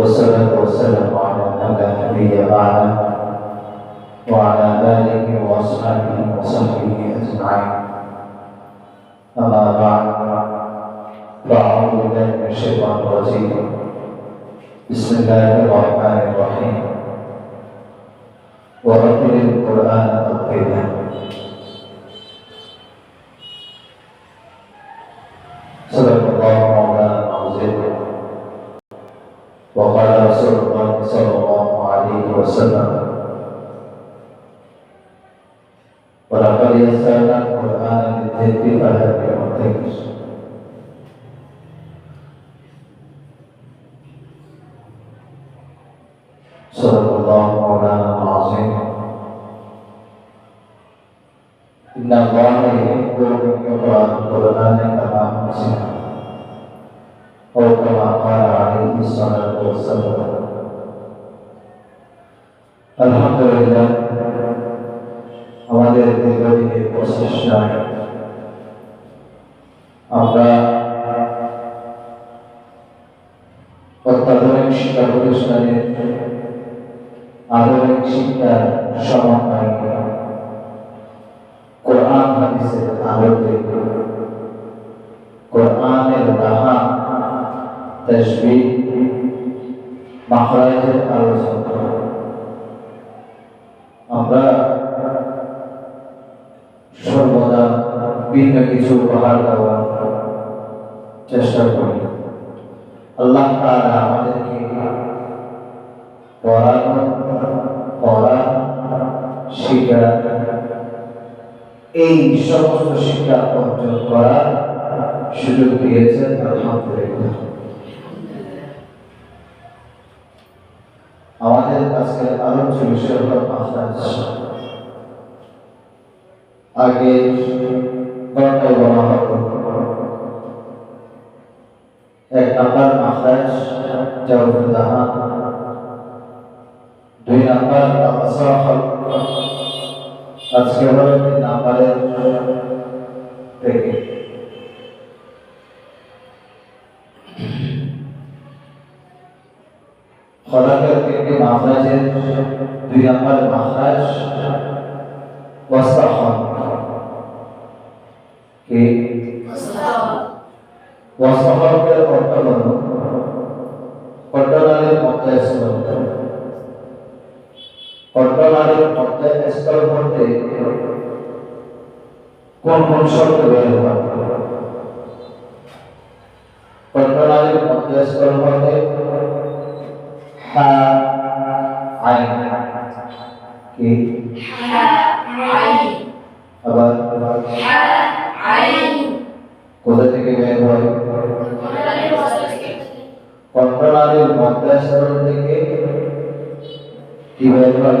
والصلاة والسلام على من نبي بعده وعلى آله وأصحابه وصحبه أجمعين. أما بعد فأعوذ بالله من الشيطان الرجيم. بسم الله الرحمن الرحيم. ورتل القرآن ترتيلا صدق ولقد يسرنا القرآن للذكر فهل من مدكر صدق الله مولانا العظيم إن الله يحب أن يقرأ القرآن كما أنزل أو كما قال عليه الصلاة والسلام শিক্ষা প্রতিষ্ঠানের আধুনিক শিক্ষার সমন্বয় কোরআন হাদিসের আলোকে কোরআনের মাখরাজের আলোচনা আমরা সর্বদা ভিন্ন কিছু উপহার দেওয়ার চেষ্টা করি। সমস্ত শিক্ষা অর্জন করার সুযোগ দিয়েছেন আলহামদুলিল্লাহ। আমাদের আজকের আলোচ্য বিষয় হল আগে গল্পে বলা হতো। এক নাম্বার মাখরাজ জাউদাহা দুই নাম্বার আজকে থেকে। খলাকের তিনটি মাখরাজের দুই নাম্বার মাখরাজ ওয়াস্তাখন কি? ওয়াস্তাখনের অর্থ কোন কোন শব্দ ব্যবহার কট্টনালের মধ্যে স্থল বলতে হা আইন কি আবার কোথা থেকে বের হয় কন্ট্রোলারের মধ্যস্থল থেকে কি বের হয়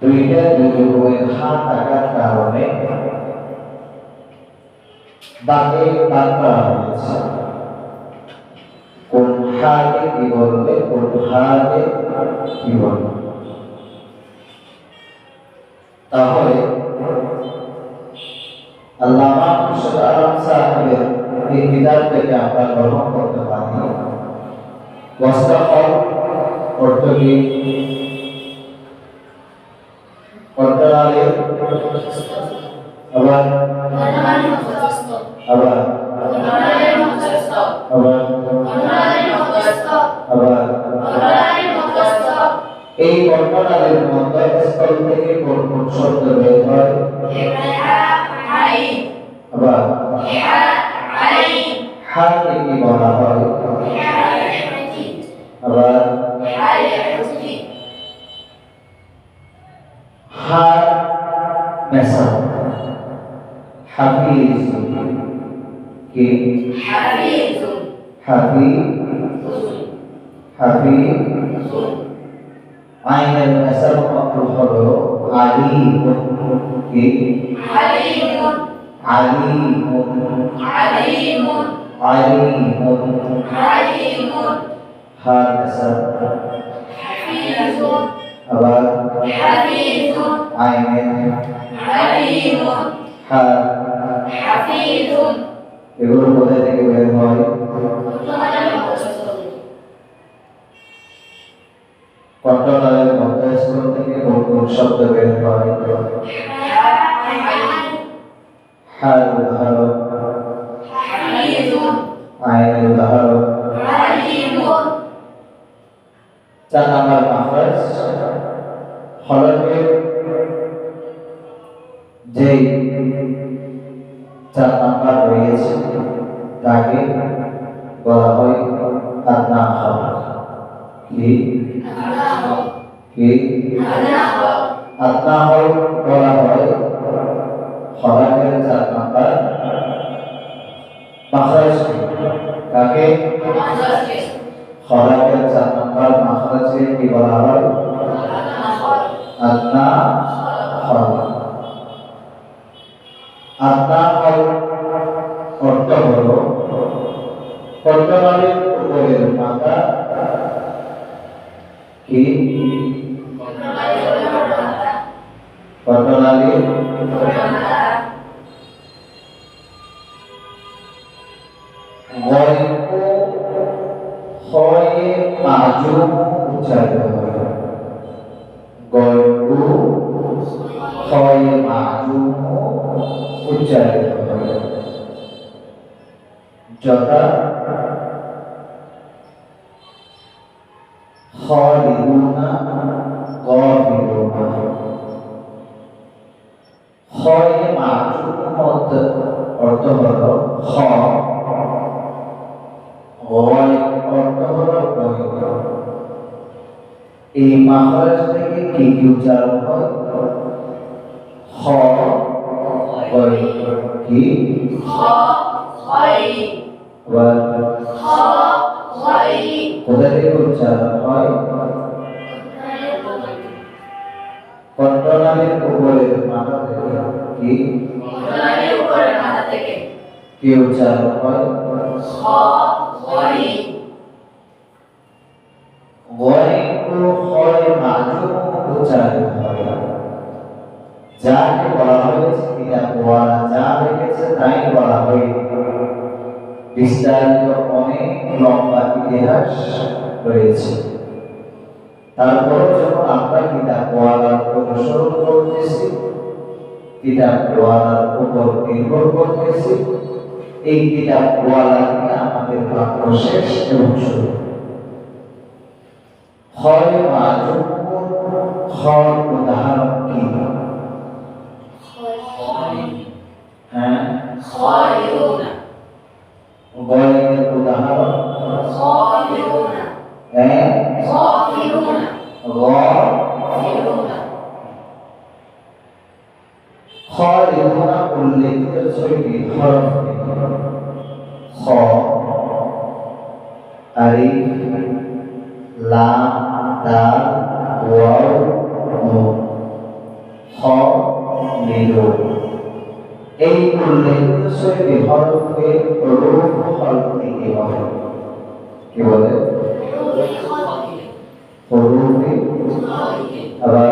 দুইটা দুই রকমের হা থাকার কারণে বাকে বাদ করা হয়েছে কোন তাহলে সাহেবের এই কিতাব থেকে আমরা গ্রহণ করতে পারি ওয়াস্তাফল অর্থ কি অর্থনালে আবার আবার আবার হাফিজ কে হাফিজ হাফিজ হাফিজ আইনের আসল অর্থ হলো আলী কে আবার হাফিজ আইনের عليم হার حفيظ এগুলো কোথায় থেকে বের হয় কন্ট্রোলারের মধ্যস্থল থেকে কোন কোন শব্দ বের হয় হার উদাহরণ কাকে খরাজের চার নম্বর মাহরাজকে কি বলা হয় উচ্চারিত হয় গল্প হয় মাজুম থেকে কি কি উচ্চারণ হয় হ গণিত কি আবার কোথা থেকে উচ্চারণ হয় কন্ট্রোলারের উপরের মাথা থেকে কি কি উচ্চারণ হয় কিতাব ওয়ালার উপর নির্ভর করতেছি। এই কিতাবওয়ালাকে আমাদের প্রাপ্য শেষ এবং শুরু। হয় মাজুম হয় উদাহরণ কি? হ্যাঁ গয়ের উদাহরণ হ্যাঁ গ খালিদুনা উল্লেখিত ছয়টি হরফ খ আলিফ লাম দাল ওয়াও নুন খ লিলু এই উল্লেখিত ছয়টি হরফকে রূপ হরফ কি বলে? কি বলে? হরফে আবার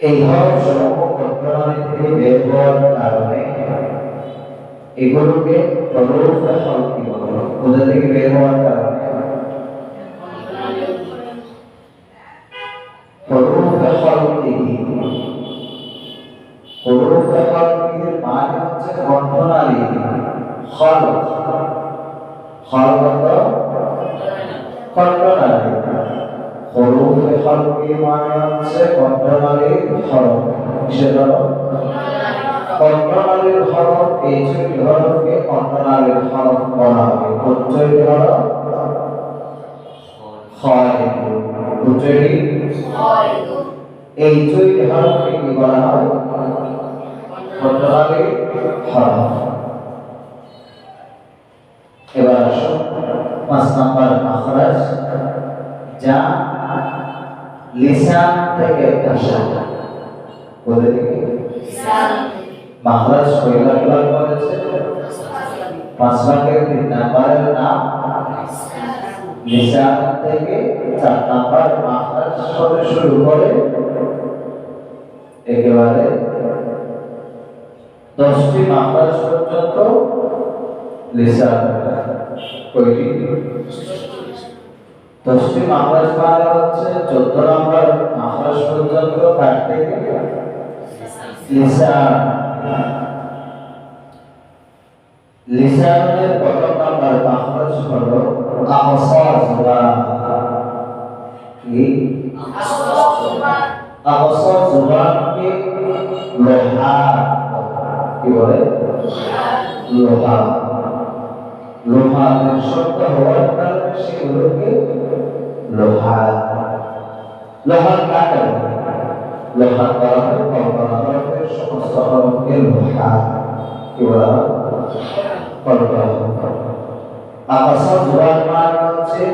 এই হরফ এগুলোকে হরফ হরফ কি বলে কোথা থেকে বের হওয়ার কারণে? হরফ হরফ কি হরফ হরফের মানে হচ্ছে কণ্ঠনালী হরফ হরফ কণ্ঠনালী হরফ হরফের মানে হচ্ছে কণ্ঠনালীর হরফ কিসের কন্ট্রোলারের হরফ এই ছয়টি হরফকে কন্ট্রোলারের হরফ বলা হবে। কোন ছয়টি হরফ এই ছয়টি হরফকে কি বলা হয়? কন্ট্রোলারের হরফ। এবার আসো পাঁচ নাম্বার আখরাজ যা লিসান থেকে আসা। কোথা থেকে মাখরাজ বার করেছে ভাগের তিন নাম্বারের নাম লিসান থেকে চার নাম্বার মাখরাজ শুরু করে একেবারে দশটি মাখরাজ পর্যন্ত লিসান কয়টি? দশটি মাখরাজ মানে হচ্ছে চোদ্দ নম্বর মাখরাজ পর্যন্ত লিসান লিসানের প্রথম নাম্বার মাখরাজ হলো আহসার জবান কি? আহসার জবানকে লোহা কি বলে? লোহা লোহা শব্দ হওয়ার কারণে সেগুলোকে লোহা লোহার কাটা লোহা করা হয় কল্পনা হরফের সমস্ত কলমের ভাষা হচ্ছে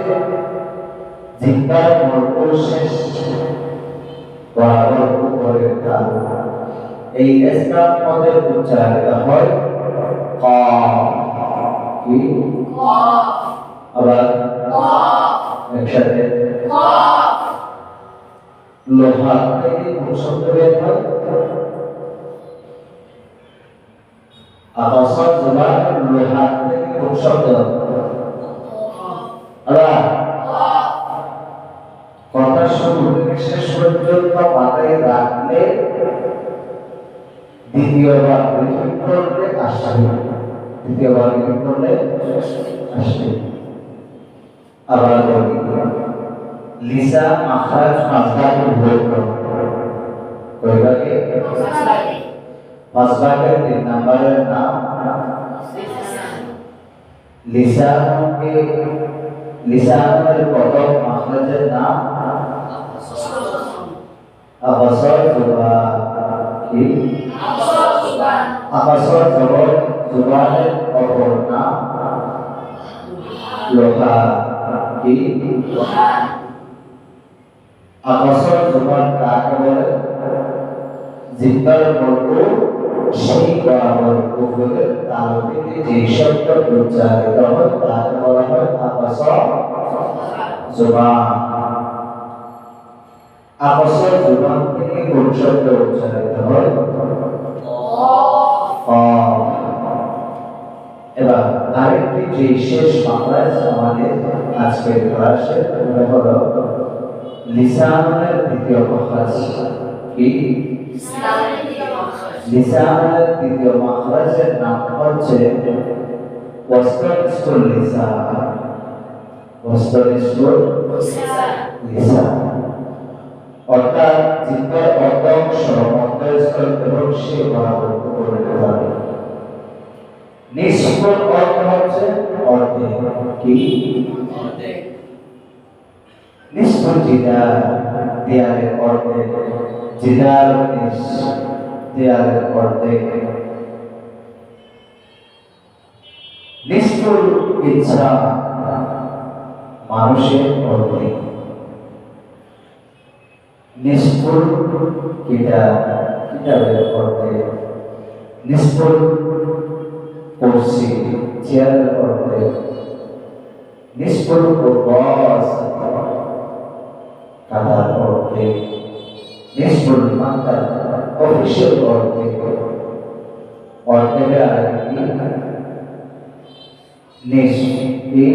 জিন্দার এই ইসলাম পদের উচ্চারণটা হয় কি আবার একসাথে লোহা থেকে হয় আবাসর জবা লোহা কোন শব্দ কথা শুরু শেষ পর্যন্ত মাথায় রাখলে দ্বিতীয়বার রিপিট করলে আসবে দ্বিতীয়বার রিপিট করলে আসবে আবার লিসা আখরাজ মাজদার ভুল কয়বারে করো কয়বাকে পাঁচ ভাগের তিন নাম্বারের নাম লিসানকে লিসানের প্রথম মাখরাজের নাম আবাসর জুবা কি আবাসর জবর জুবানের অপর নাম লোহা কি আবাসর জুবান কাকে বলে জিব্বার বর্গ সেই বরাবর উপরের তালবিতে যে শব্দ উচ্চারিত হয়, তাকে বলা হয় আবাসর জুবান। জুবান থেকে কোন শব্দ উচ্চারিত হয়? এবার আরেকটি যে শেষ মাত্রায় আমাদের আজকের ক্লাসে হলো, লিসানের দ্বিতীয় মাখরাজ কি? লিসানের দ্বিতীয় মাখরাজের নাম হচ্ছে ওয়াস্তানিস্তুল লিসান ওয়াস্তানিস্তুল লিসান অর্থাৎ জিব্বার অর্ধ অংশ মধ্যস্থল এবং সে বরাবর করে পারে নিষ্ফল অর্থ হচ্ছে অর্ধে কি? নিষ্ফল জিদার দেয়ালের অর্ধে জিদার নিস দেয়ালের অর্ধে নিষ্ফল ইচ্ছা মানুষের অর্ধে নিষ্ফল কিতাব, কিতাবের অর্ধে নিষ্ফল কুরসি, চেয়ারের অর্ধে নিষ্ফল বস কাদার অর্ধে নিষ্ফল মাতা অফিসের অর্ধে অর্ধের আরেকটি নিষ্ফি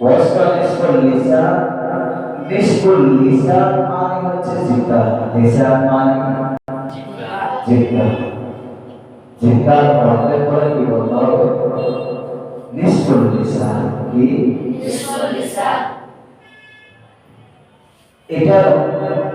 ওয়াসফা নিষ্ফল লিসান নিষ্ফল লিসান মানে হচ্ছে জিতা লিসান মানে জিতা জিতার অর্থের পরে কি বলতে হবে নিষ্ফল লিসান কি এটা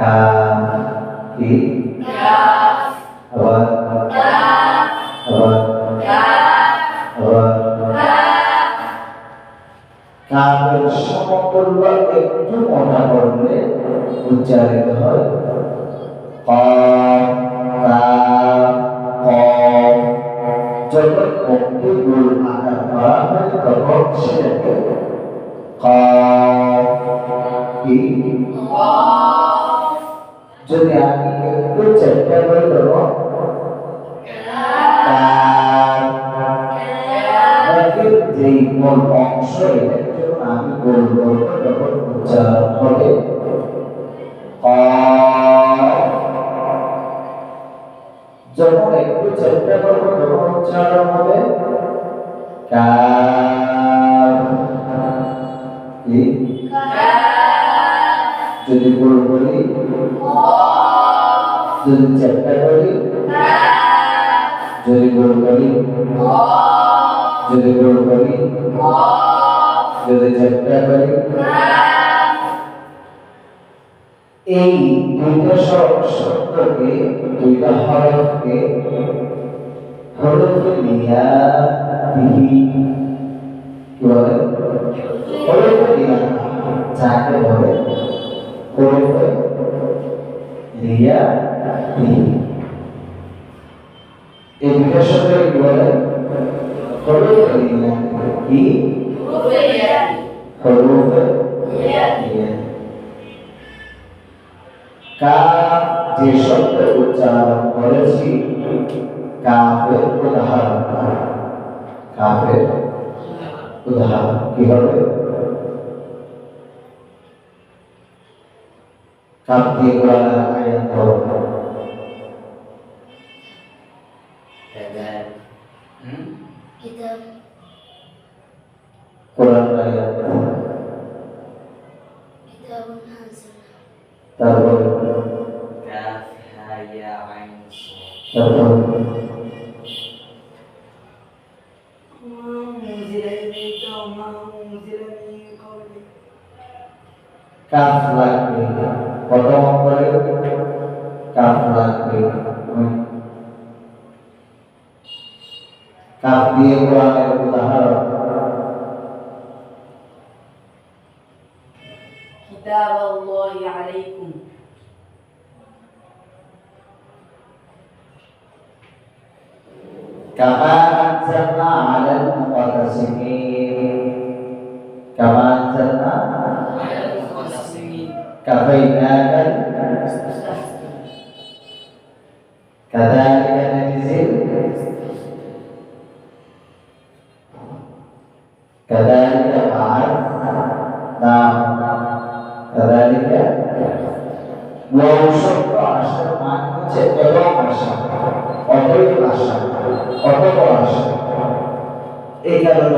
কা কি আবার আবার আবার কাবের সমতুল্য একটু মোটা করলে উচ্চারিত হয় হয় কি যদি আমি একটু চেষ্টা করে দেবো যেই মূল অংশ করি এই দুইটা শব্দকে দুইটা হরফকে হরফে নিয়া দিহি কি বলে? হরফে নিয়া যাকে বলে? হরফে নিয়া দিহি এই দুইটা শব্দকে বলে? হরফে নিয়া কি হরফে নিয়া কাফ যে শব্দ উচ্চারণ করেছি কাফের উদাহরণ কাফের উদাহরণ কি হবে কাফ দিয়ে কোরআনের আয়াত ধরো كتاب কোরআন আয়াত tờ tờ cảm lạc mình và lo với cảm lạc mình cảm biên quan كذلك فعلنا كذلك wow শব্দ আসার মানে হচ্ছে এবং আসা অতএব আসা অতঃপর আসা এই কারণে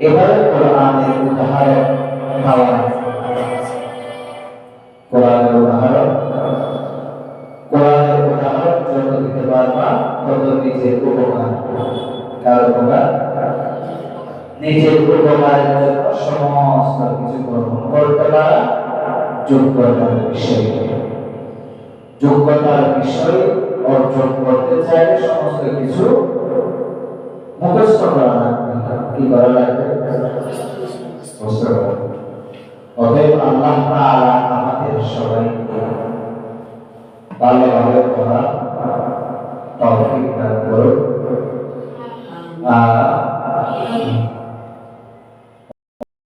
এবারে কোরআনের উদাহরণ দেওয়া কোরআনের উদাহরণ কোরআনের উদাহরণ যত দিতে পারবা, তত নিজের উপকার। কার উপকার? নিজের উপকারের জন্য সমস্ত কিছু গ্রহণ করতে পারা যোগ্যতার বিষয়। যোগ্যতার বিষয় অর্জন করতে চাইলে সমস্ত কিছু কি করা লাগবে? বুঝতে করা অতএব আল্লাহ তাআলা আমাদের সবাইকে ভালোভাবে পড়া